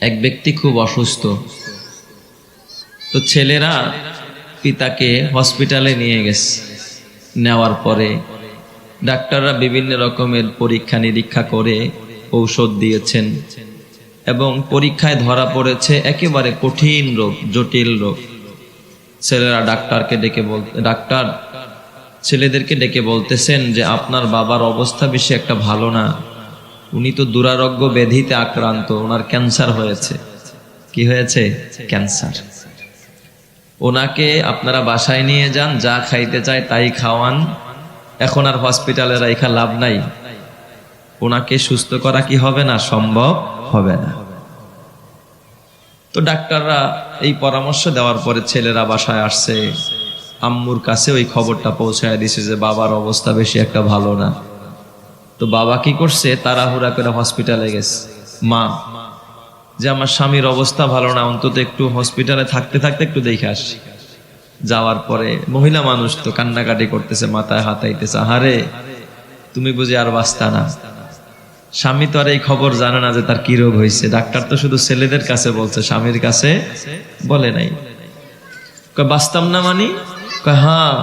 এক ব্যক্তি খুব অসুস্থ। তো ছেলেরা পিতাকে হসপিটালে নিয়ে গেছে। নেওয়ার পরে ডাক্তাররা বিভিন্ন রকমের পরীক্ষা নিরীক্ষা করে ঔষধ দিয়েছেন এবং পরীক্ষায় ধরা পড়েছে একেবারে কঠিন রোগ, জটিল রোগ। ছেলেরা ডাক্তারকে ডেকে বল, ডাক্তার, ছেলেদেরকে ডেকে বলতেছেন যে, আপনার বাবার অবস্থা বেশি একটা ভালো না। উনি তো দুরারোগ্য ব্যাধিতে আক্রান্ত, ওনার ক্যান্সার হয়েছে। কি হয়েছে? ক্যান্সার। ওনাকে আপনারা বাসায় নিয়ে যান, যা খাইতে চায় তাই খাওয়ান। এখন আর হসপিটালে রাইখা লাভ নাই। ওনাকে সুস্থ করা কি হবে না? সম্ভব হবে না। তো ডাক্তাররা এই পরামর্শ দেওয়ার পরে ছেলেরা বাসায় আসছে। আম্মুর কাছে ওই খবরটা পৌঁছায় দিছে যে বাবার অবস্থা বেশি একটা ভালো না। তো বাবা কি করছে? তাড়াহুড়া করে হসপিটালে গেছে। মা, যে আমার স্বামীর অবস্থা ভালো না, অন্তত একটু হসপিটালে থাকতে থাকতে একটু দেখে আসি। যাওয়ার পরে মহিলা মানুষ তো কান্নাকাটি করতেছে, মাথায় হাতাইতেছে আহারে, তুমি বুঝি আর বাঁচতা না। স্বামী তো আর এই খবর জানে না যে তার কি রোগ হয়েছে ডাক্তার তো শুধু ছেলেদের কাছে বলছে, স্বামীর কাছে বলে নাই। বাঁচতাম না মানি? হ্যাঁ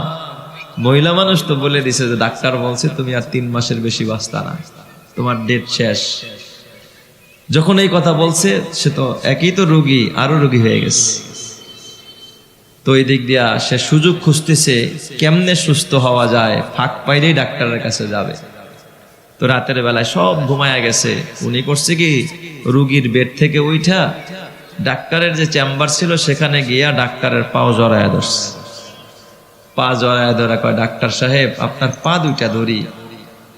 মহিলা মানুষ তো বলে দিছে যে, ডাক্তার বলছে তুমি আর তিন মাসের বেশি বাঁচতা না। তোমার ডেট শেষ। যখন এই কথা বলছে, সে তো একই তো রুগী আরও রুগী হয়ে গেছে। তো এই দিক দিয়া সে সুযোগ খুঁজতেছে, কেমনে সুস্থ হওয়া যায়, ফাঁক পাইলেই ডাক্তারের কাছে যাবে। তো রাতের বেলায় সব ঘুমায়া গেছে। উনি করছে কি, রুগীর বেড থেকে উইঠা ডাক্তারের যে চেম্বার ছিল, সেখানে গিয়া ডাক্তারের পাও জড়ায় ধরছে। পা জড়ায় ধরা কয়, ডাক্তার সাহেব, আপনার পা দুইটা ধরি।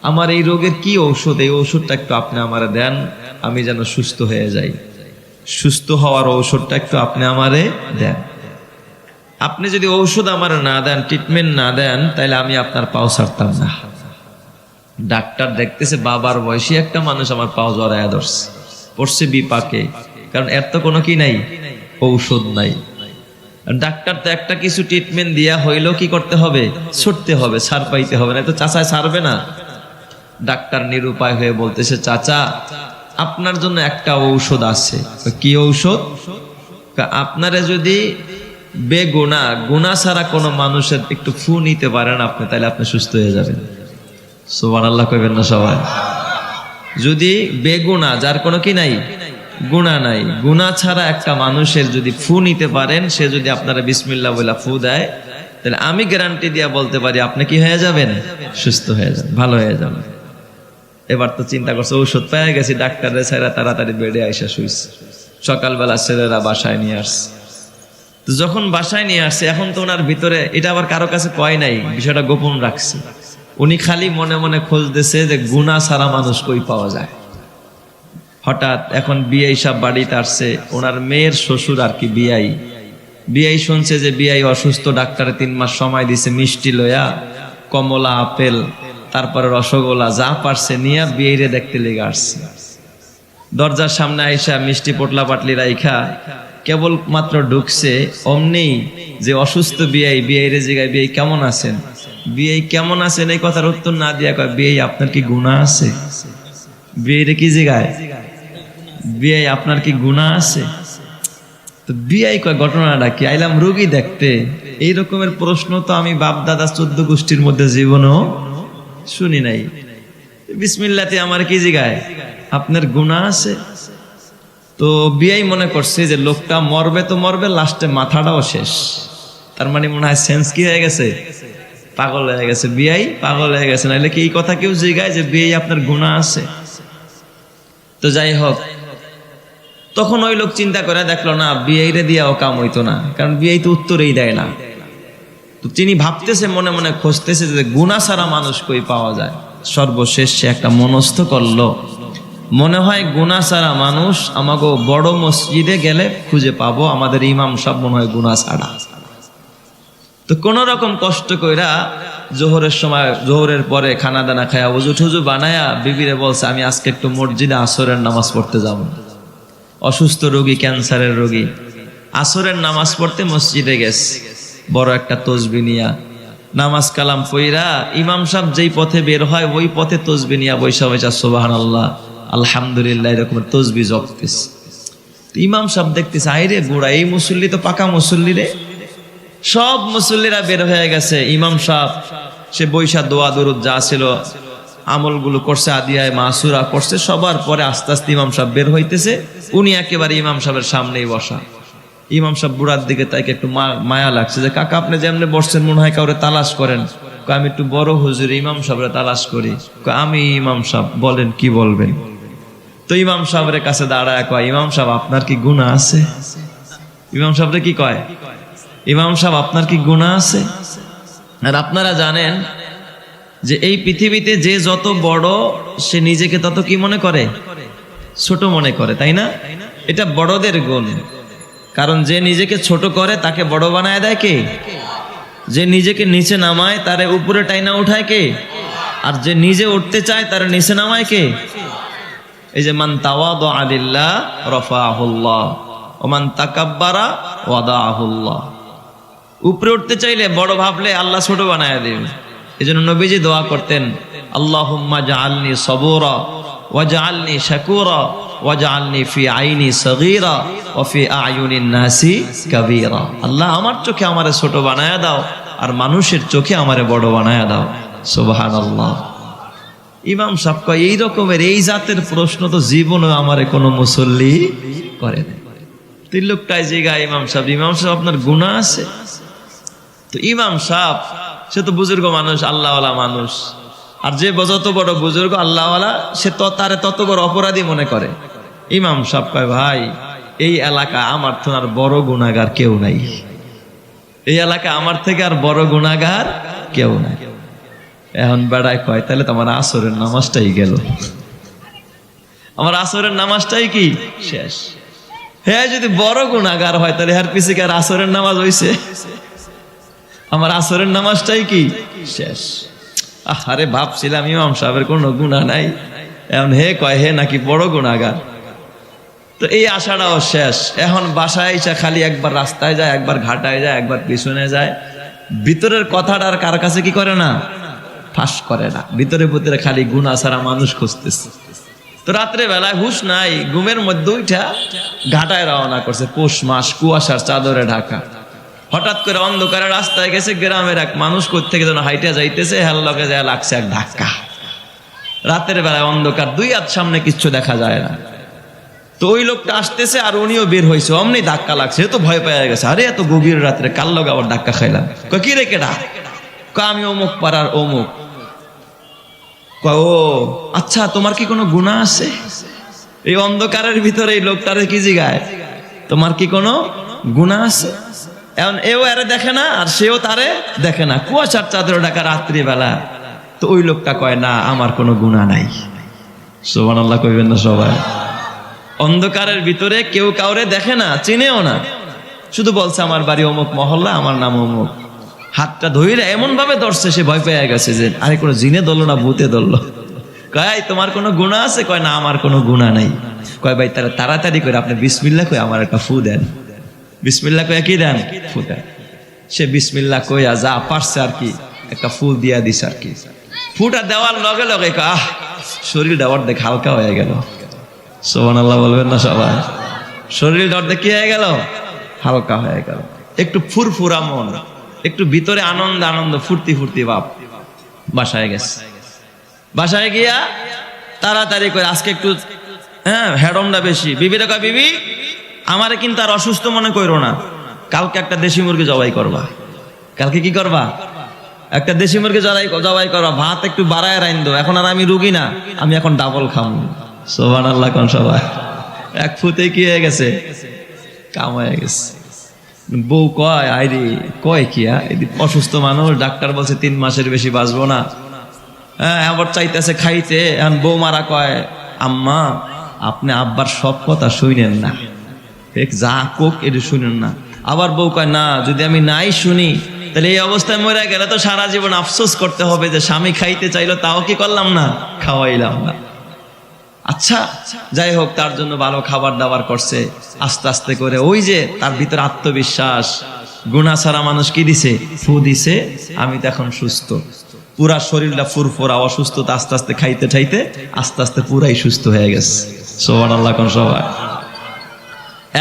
আমার এই রোগের কি ঔষধ? এই ঔষধটা একটু আপনি আমার দেন, আমি যেন সুস্থ হয়ে যাই। সুস্থ হওয়ার ঔষধটা একটু আপনি আমারে দেন। আপনি যদি ঔষধ আমার না দেন ট্রিটমেন্ট না দেন তাহলে আমি আপনার পাও ছাড়তাম না। ডাক্তার দেখতেছে বাবার বয়সী একটা মানুষ আমার পাও জড়ায় ধরছে, পড়ছে বিপাকে। কারণ এর তো কোনো কি নাই? ঔষধ নাই। ডাক্তার তো একটা কিছু ট্রিটমেন্ট দিয়া হইলেও কি করতে হবে? ছুটতে হবে, সার পাইতে হবে না তো চাচায় সারবে না। ডাক্তার নিরুপায় হয়ে বলতেছে, চাচা, আপনার জন্য একটা ঔষধ আছে। কি ঔষধ? আপনারে যদি বেগুনা গুণা ছাড়া কোনো মানুষের একটু ফু নিতে পারেন আপনি তাহলে আপনি সুস্থ হয়ে যাবেন। সোমান আল্লাহ কইবেন না সবাই। যদি বেগুনা, যার কোনো কি নাই গুণা নাই। গুণা ছাড়া একটা মানুষের যদি ফু নিতে পারেন, সে যদি আপনারা বিসমিল্লা বলে ফু দেয়, তাহলে আমি গ্যারান্টি দিয়া বলতে পারি, আপনি কি হয়ে যাবেন? সুস্থ হয়ে যাবেন, ভালো হয়ে যাবেন। এবার তো চিন্তা করছে, ঔষধ পেয়ে গেছি, ডাক্তারের ছেড়া তাড়াতাড়ি বেডে আইসা শুইছে সকালবেলা ছেলেরা বাসায় নিয়ে আসছে। তো যখন বাসায় নিয়ে আসছে, এখন তো ওনার ভিতরে, এটা আবার কারও কাছে কয় নাই, বিষয়টা গোপন রাখছে। উনি খালি মনে মনে খোঁজতেছে যে গুণা সারা মানুষ কই পাওয়া যায়। হঠাৎ এখন বিআই সাহ বাড়িতে আসছে, ওনার মেয়ের শ্বশুর আর কি বিআই। বিআই শুনছে যে বিআই অসুস্থ, ডাক্তারে তিন মাস সময় দিছে, মিষ্টি লয়া, কমলা, আপেল, তারপরে রসগোল্লা, যা পারছে নিয়ে বিআইরে দেখতে লেগে আসছে। দরজার সামনে আইসা মিষ্টি পোটলা পাটলি রাইখা কেবল মাত্র ঢুকছে অমনি যে অসুস্থ বিআই বিআই রে জিগায়, বিআই কেমন আছেন? বিআই কেমন আছেন এই কথার উত্তর না দিয়া কয়, বিআই আপনার কি গুণা আছে? বিআই রে কি জিগায়? বিআই আপনার কি গুণা আছে? তো বিআই কয় ঘটনাটা কি? আইলাম রোগী দেখতে। এই রকমের প্রশ্ন তো আমি বাপ দাদা চোদ্দ গোষ্ঠীর মধ্যে জীবনও শুনি নাই। বিসমিল্লাতে আমার কি জিগায়? আপনার গুণা আছে? তো বিআই মনে করছে যে লোকটা মরবে তো মরবে, লাস্টে মাথাটাও শেষ। তার মানে মনে হয় সেন্স কি হয়ে গেছে? পাগল হয়ে গেছে। বিআই পাগল হয়ে গেছে। নাহলে কি এই কথা কেউ জিগায় যে বিআই আপনার গুণা আছে? তো যাই হোক তখন ওই লোক চিন্তা করে, দেখল, না বিআই রে দিয়াও কাম হইতো না। কারণ বিআই তো উত্তরেই দেয় না। তো তিনি ভাবতেছে, মনে মনে খুঁজতেছে যে গুণা ছাড়া মানুষ কই পাওয়া যায়। সর্বশেষ সে একটা মনস্থ করল। মনে হয়, গুণা ছাড়া মানুষ আমাকে বড় মসজিদে গেলে খুঁজে পাবো, আমাদের ইমাম সব মনে হয় গুণা ছাড়া। তো কোন রকম কষ্ট কইরা জোহরের সময়, জোহরের পরে খানা দানা খায়া উজু ঠুজু বানায়া বিবিরে বলছে, আমি আজকে একটু মসজিদে আসরের নামাজ পড়তে যাব। অসুস্থ রোগী, ক্যান্সারের রোগী। আসরের নামাজ পড়তে মসজিদে গেছে। বড় একটা তসবি নিয়া। নামাজ কালাম পইরা ইমাম সাহেব যেই পথে বের হয়, ওই পথে তসবি নিয়া বৈশা বৈশা সোবাহান আল্লাহ আলহামদুলিল্লাহ, এরকম তসবি জপতেছে। তো ইমাম সাহেব দেখতেছে, আইরে গোড়া, এই মুসল্লি তো পাকা মুসল্লি রে। সব মুসল্লিরা বের হয়ে গেছে। ইমাম সাহেব, সে বৈশা দোয়া, দরুদ যা ছিল আমলগুলো করছে, আদিয়ায় মাসুরা করছে, সবার পরে আস্তে আস্তে ইমাম সাহেব বের হইতেছে। উনি একেবারে ইমাম সাহেবের সামনেই বসা। ইমাম সাহেব বুড়ার দিকে তাইকে একটু মায়া লাগছে যে, কাকা, আপনি যেমনি বসছেন, মনে হয় কাউরে তালাশ করেন। আমি একটু বড় হুজুর, ইমাম সাহেবরে তালাশ করি। আমি ইমাম সাহেব, বলেন কি বলবেন? তো ইমাম সাহেবের কাছে দাঁড়ায় কয়, ইমাম সাহেব, আপনার কি গুণা আছে? ইমাম সাহেবরে কি কয়, ইমাম সাহেব, আপনার কি গুণা আছে? আর আপনারা জানেন যে এই পৃথিবীতে যে যত বড়, সে নিজেকে তত কি মনে করে? ছোট মনে করে, তাই না? এটা বড়দের গুণ। কারণ যে নিজেকে ছোট করে, তাকে বড় বানায় দেয় কে? যে নিজেকে নিচে নামায়, তারে উপরে টাইনা উঠায় কে? আর যে নিজে উঠতে চায়, তার নিচে নামায় কে? এই যে, মান তাওয়াদ আলিল্লাহ, রফাহুল্লাহ, ও মান তাকাব্বারা ওয়াদাহুল্লাহ উপরে উঠতে চাইলে, বড় ভাবলে আল্লাহ ছোট বানায় দেবে। এই জন্য নবীজি দোয়া করতেন, আল্লাহুম্মা জাআলনি সবুরা ওয়াজআলনি শাকুরা ওয়াজআলনি ফি আইনি সগীরা ওয়া ফি নাসি কাবীরা। আল্লাহ আমার চোখে আমারে ছোট বানায়া দাও আর মানুষের চোখে আমারে বড় বানায়া দাও। সুবহানাল্লাহ। ইমাম সাহেব কয়, এই রকমের এই জাতের প্রশ্ন তো জীবনে আমারে কোনো মুসল্লি করে না তিন লোকটাই জিগা ইমাম সাহেব ইমাম সাহেব, আপনার গুণা আছে? তো ইমাম সাহেব সে তো বুজুর্গ মানুষ, আল্লাহওয়ালা মানুষ। আর যে যত বড় বুজুর্গ, আল্লাহওয়ালা, সে তো তারে তত বড় অপরাধী মনে করে। ইমাম সাহেব কয়, ভাই, এই এলাকা আমার তো আর বড় গুণাগার কেউ নাই। এই এলাকা আমার থেকে আর বড় গুণাগার কেউ নাই। এখন বেড়ায় কয়, তাহলে তো আমার আসরের নামাজটাই গেল। আমার আসরের নামাজটাই কি? শেষ। হ্যাঁ যদি বড় গুণাগার হয়, তাহলে কি আর আসরের নামাজ হইছে? আমার আসরের নামাজটাই কি? শেষ। আরে ভাবছিলাম ইমাম সাহেবের কোনো গুণা নাই। এখন হে কয়, হে নাকি বড় গুণাগার তো এই আশাটাও শেষ। এখন বাসায় এসে খালি একবার রাস্তায় যায়, একবার ঘাটায় যায়, একবার পিছনে যায়। ভিতরের কথাটা আর কার কাছে কি করে না? ফাঁস করে না। ভিতরে ভিতরে খালি গুণা ছাড়া মানুষ খুঁজতেছে। তো রাত্রে বেলায় হুশ নাই, ঘুমের মধ্যে উঠা ঘাটায় রওনা করছে। পৌষ মাস, কুয়াশার চাদরে ঢাকা। হঠাৎ করে অন্ধকারে রাস্তায় গেছে, গ্রামের এক মানুষ থেকে যেন হাইটে যাইতেছে হেল লগে যায় লাগছে এক ধাক্কা। রাতের বেলায় অন্ধকার, দুই হাত সামনে কিচ্ছু দেখা যায় না। তো ওই লোকটা আসতেছে আর উনিও বের হয়েছে অমনি ধাক্কা লাগছে তো ভয় পেয়ে গেছে, আরে এত গভীর রাত্রে কাল লগে আবার ধাক্কা খাইলাম? কি রে কেডা? আমি অমুক পাড়ার অমুক। ও আচ্ছা তোমার কি কোনো গুণা আছে? এই অন্ধকারের ভিতরে এই লোকটারে কি জিগায়? তোমার কি কোনো গুণা আছে? এখন এও আরে দেখে না, আর সেও তারে দেখে না। কুয়াশার চাদর ডাকা রাত্রিবেলা। তো ওই লোকটা কয়, না, আমার কোনো গুণা নাই। সোবান আল্লাহ কইবেন না সবাই। অন্ধকারের ভিতরে কেউ কাউরে দেখে না, চিনেও না। শুধু বলছে, আমার বাড়ি অমুক মহল্লা, আমার নাম অমুক। হাতটা ধইলে এমন ভাবে ধরছে, সে ভয় পেয়ে গেছে যে, আরে, কোনো জিনে ধরলো না, ভূতে ধরলো? কয় তোমার কোনো গুণা আছে? কয়, না, আমার কোনো গুণা নাই। কয়, ভাই তারা তাড়াতাড়ি করে আপনি বিসমিল্লা কই, আমার একটা ফু দেন। বিসমিল্লা কয়ে কি দেন? ফু দেন। সে বিসমিল্লা কইয়া যা পারছে আর কি, একটা ফুল দিয়া দিছে আর কি। ফুটা দেওয়ার লগে লগে আহ, শরীরটা অর্ধেক হালকা হয়ে গেল। সোমান আল্লাহ বলবেন না সবাই। শরীরটা অর্ধেক কি হয়ে গেল? হালকা হয়ে গেল। একটু ফুরফুরা মন, একটু ভিতরে আনন্দ আনন্দ, ফুর্তি ফুর্তি বাপ বাসায় গেছে। বাসায় গিয়া তাড়াতাড়ি করে আজকে একটু হ্যাঁ হেডমটা বেশি। বিবিরা কয়, বিবি আমারে কিন্তু আর অসুস্থ মনে করো না। কালকে একটা দেশি মুরগি জবাই করবা। কালকে কি করবা? একটা দেশি মুরগি জবাই জবাই করবা। ভাত একটু বাড়ায় রাইন দো এখন আর আমি রুগী না। আমি এখন ডাবল খামু। সোবান আল্লাহ কোন সবাই। এক ফুতে কি হয়ে গেছে? কাম হয়ে গেছে। বউ কয়, আইরি, কয় কি? এই অসুস্থ মানুষ, ডাক্তার বলছে তিন মাসের বেশি বাঁচবো না। হ্যাঁ আবার চাইতেছে খাইতে। এখন বউ মারা কয়, আম্মা, আপনি আব্বার সব কথা শুনেন না। যা কোক, এটা শুনেন না। আবার বউ কয়, না, যদি আমি নাই শুনি, তাহলে এই অবস্থায় মরে গেলে তো সারা জীবন আফসোস করতে হবে যে স্বামী খাইতে চাইলো, তাও কি করলাম না? খাওয়াইলাম না। আচ্ছা যাই হোক, তার জন্য ভালো খাবার দাবার করছে। আস্তে আস্তে করে ওই যে তার ভিতরে আত্মবিশ্বাস গুণা ছাড়া মানুষ কি দিছে? ফু দিছে। আমি তো এখন সুস্থ। পুরা শরীরটা ফুরফুরা, অসুস্থতা আস্তে আস্তে খাইতে খাইতে আস্তে আস্তে পুরাই সুস্থ হয়ে গেছে। সোহান আল্লাহ সবাই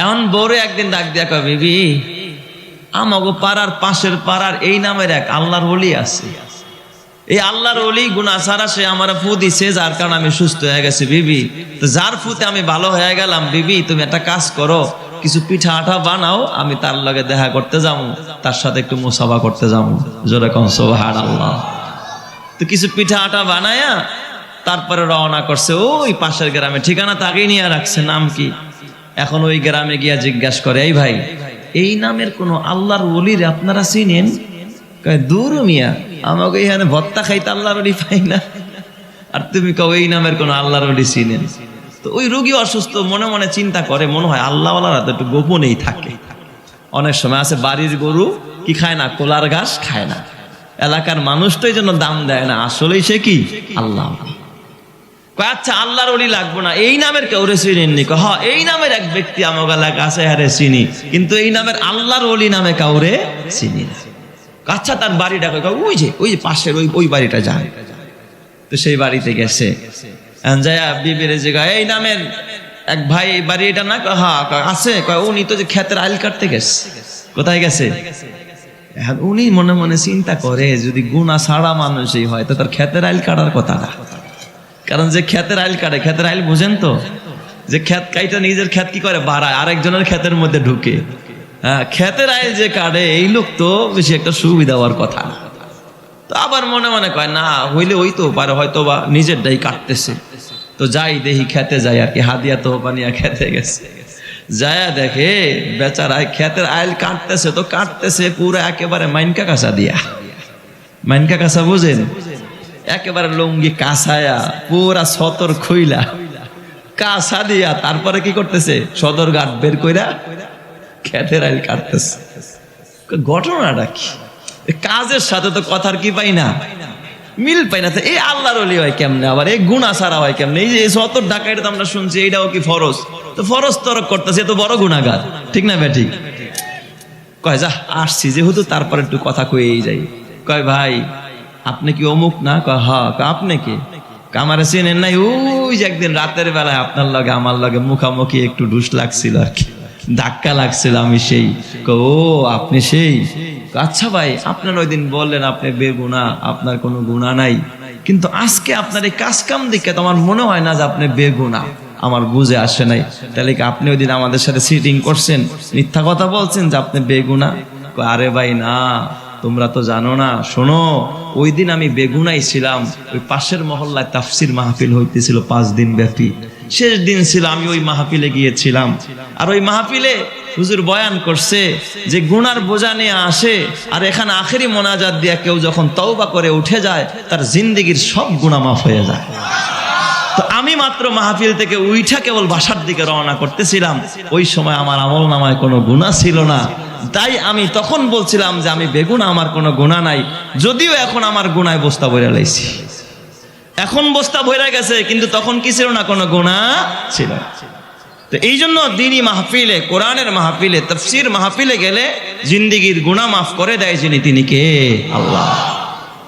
এমন বউরে একদিন ডাক দিয়া কয়, বিবি, আমাগো পাড়ার পাশের পাড়ার এই নামের এক আল্লাহর ওলি আছে। এই আল্লাহর ওলি গুনা সারা সে আমার ফু দিছে, যার কারণে আমি সুস্থ হয়ে গেছি। বিবি, তো যার ফুতে আমি ভালো হয়ে গেলাম, বিবি, তুমি একটা কাজ করো, কিছু পিঠা আঠা বানাও, আমি তার লগে দেখা করতে যাব, তার সাথে একটু মুসাফা করতে যাব। জোরে কম সোহার আল্লাহ তো কিছু পিঠা আটা বানায়া, তারপরে রওনা করছে, ওই পাশের গ্রামে। ঠিকানা তাকেই নিয়ে রাখছে, নাম কি? এখন ওই গ্রামে গিয়া জিজ্ঞাসা করে, এই ভাই, এই নামের কোন আল্লাহর ওলির আপনারা চিনেন? দূর মিয়া, আমাকে এখানে ভত্তা খাইতে আল্লাহর ওলি পাই না। আর তুমি কও, এই নামের কোন আল্লাহর ওলি চিনেন? তো ওই রোগী অসুস্থ, মনে মনে চিন্তা করে, মনে হয় আল্লাহওয়ালারা তো একটু গোপনেই থাকে। অনেক সময় আছে, বাড়ির গরু কি খায় না, কোলার ঘাস খায় না। এলাকার মানুষ তো এই জন্য দাম দেয় না, আসলেই সে কি? আল্লাহ আচ্ছা আল্লাহর ওলি লাগবো না। এই নামের কেউ রে চিনেননি হ এই নামের এক ব্যক্তি আমার এলাকা আছে হারে চিনি। কিন্তু এই নামের আল্লাহর ওলি নামে কাউরে চিনি না। আচ্ছা তার বাড়িটা ওই যে ওই যে পাশের ওই ওই বাড়িটা যায় তো সেই বাড়িতে গেছে। যায়া বিবির যে এই নামের এক ভাই এই বাড়ি এটা না? কয়, হ্যাঁ আছে। উনি তো যে ক্ষেতের আইল কাটতে গেছে। কোথায় গেছে? উনি মনে মনে চিন্তা করে যদি গুণা ছাড়া মানুষই হয় তো তার ক্ষেতের আইল কাটার কথা না। কারণ যে ক্ষেতের আইল কাটে, ক্ষেতের আইল বুঝেন তো? যে ক্ষেত কাইটা নিজের ক্ষেত কি করে? বাড়ায়, আরেকজনের ক্ষেতের মধ্যে ঢুকে। হ্যাঁ ক্ষেতের আইল যে কাটে, এই লোক তো বেশি একটা সুবিধা হওয়ার কথা তো আবার মনে মনে কয়, না, হইলে ওই তো পারে হয়তো বা নিজেরটাই কাটতেছে। তো যাই দেখি খেতে যাই, আর কি হাদিয়া তো বানিয়া খেতে গেছে। যায়া দেখে বেচারায় ক্ষেতের আইল কাটতেছে, তো কাটতেছে পুরো একেবারে মাইনকা কাঁচা দিয়া। মাইনকা কাঁচা বুঝেন? একেবারে লুঙ্গি কাঁসায়া পুরা সতর খইলা। কাঁসা দিয়া তারপরে কি করতেছে? সদর ঘাট বের কইরা ক্ষেতের আইল কাটতেছে। ঘটনাটা কি? কাজের সাথে তো কথার কি পাই না? মিল পাই না। এই আল্লাহর অলি হয় কেমনে? আবার এই গুণা সারা হয় কেমনে? এই যে সতর ডাকাইটা তো আমরা শুনছি এইটাও কি ফরজ? তো ফরজ তরক করতেছে তো বড় গুণাগার ঠিক না বে ঠিক। কয়, যা, আসছি। যেহেতু তারপর একটু কথা কয়েই যাই। কয়, ভাই আপনি কি অমুক? না হা আপনি কি? আমারে চেনেন নাই? ওই যে একদিন রাতের বেলায় আপনার লগে, আমার লগে মুখামুখি একটু ঢুস লাগছিল আর কি। ধাক্কা লাগছিল আমি সেই। ও, আপনি সেই? আচ্ছা ভাই, আপনার ওই দিন বললেন আপনি বেগুনা, আপনার কোনো গুণা নাই। কিন্তু আজকে আপনার এই কাজ কাম দিকে তো আমার মনে হয় না যে আপনি বেগুনা। আমার বুঝে আসে নাই। তাহলে কি আপনি ওই দিন আমাদের সাথে সিটিং করছেন? মিথ্যা কথা বলছেন যে আপনি বেগুনা? আরে ভাই, না। তোমরা তো জানো না। শোনো ওই দিন আমি বেগুনাই ছিলাম। ওই পাশের মহল্লায় তাফসির মাহফিল হইতেছিল পাঁচ দিন ব্যাপী। শেষ দিন ছিল আমি ওই মাহফিলে গিয়েছিলাম। আর ওই মাহফিলে হুজুর বয়ান করছে যে গুনার বোঝা নিয়ে আসে, আর এখানে আখেরি মোনাজাত দিয়া কেউ যখন তওবা করে উঠে যায়, তার জিন্দিগির সব গুণা মাফ হয়ে যায়। তো আমি মাত্র মাহফিল থেকে উইঠা কেবল বাসার দিকে রওনা করতেছিলাম। ওই সময় আমার আমল নামায় কোনো গুণা ছিল না। তাই আমি তখন বলছিলাম যে আমি বেগুনা, আমার কোনো গুণা নাই। যদিও এখন আমার গুণায় বস্তা বইরা লাইছি। এখন বস্তা বইরা গেছে, কিন্তু তখন কি ছিল না? কোনো গুণা ছিল। তো এই জন্য দিনই মাহফিলে, কোরআনের মাহফিলে, তফসির মাহফিলে গেলে জিন্দিগির গুণা মাফ করে দেয় যিনি, তিনি কে? আল্লাহ।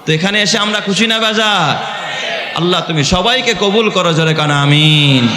তো এখানে এসে আমরা খুশি না বাজার আল্লাহ, তুমি সবাইকে কবুল করো, জোরে কানা, আমিন।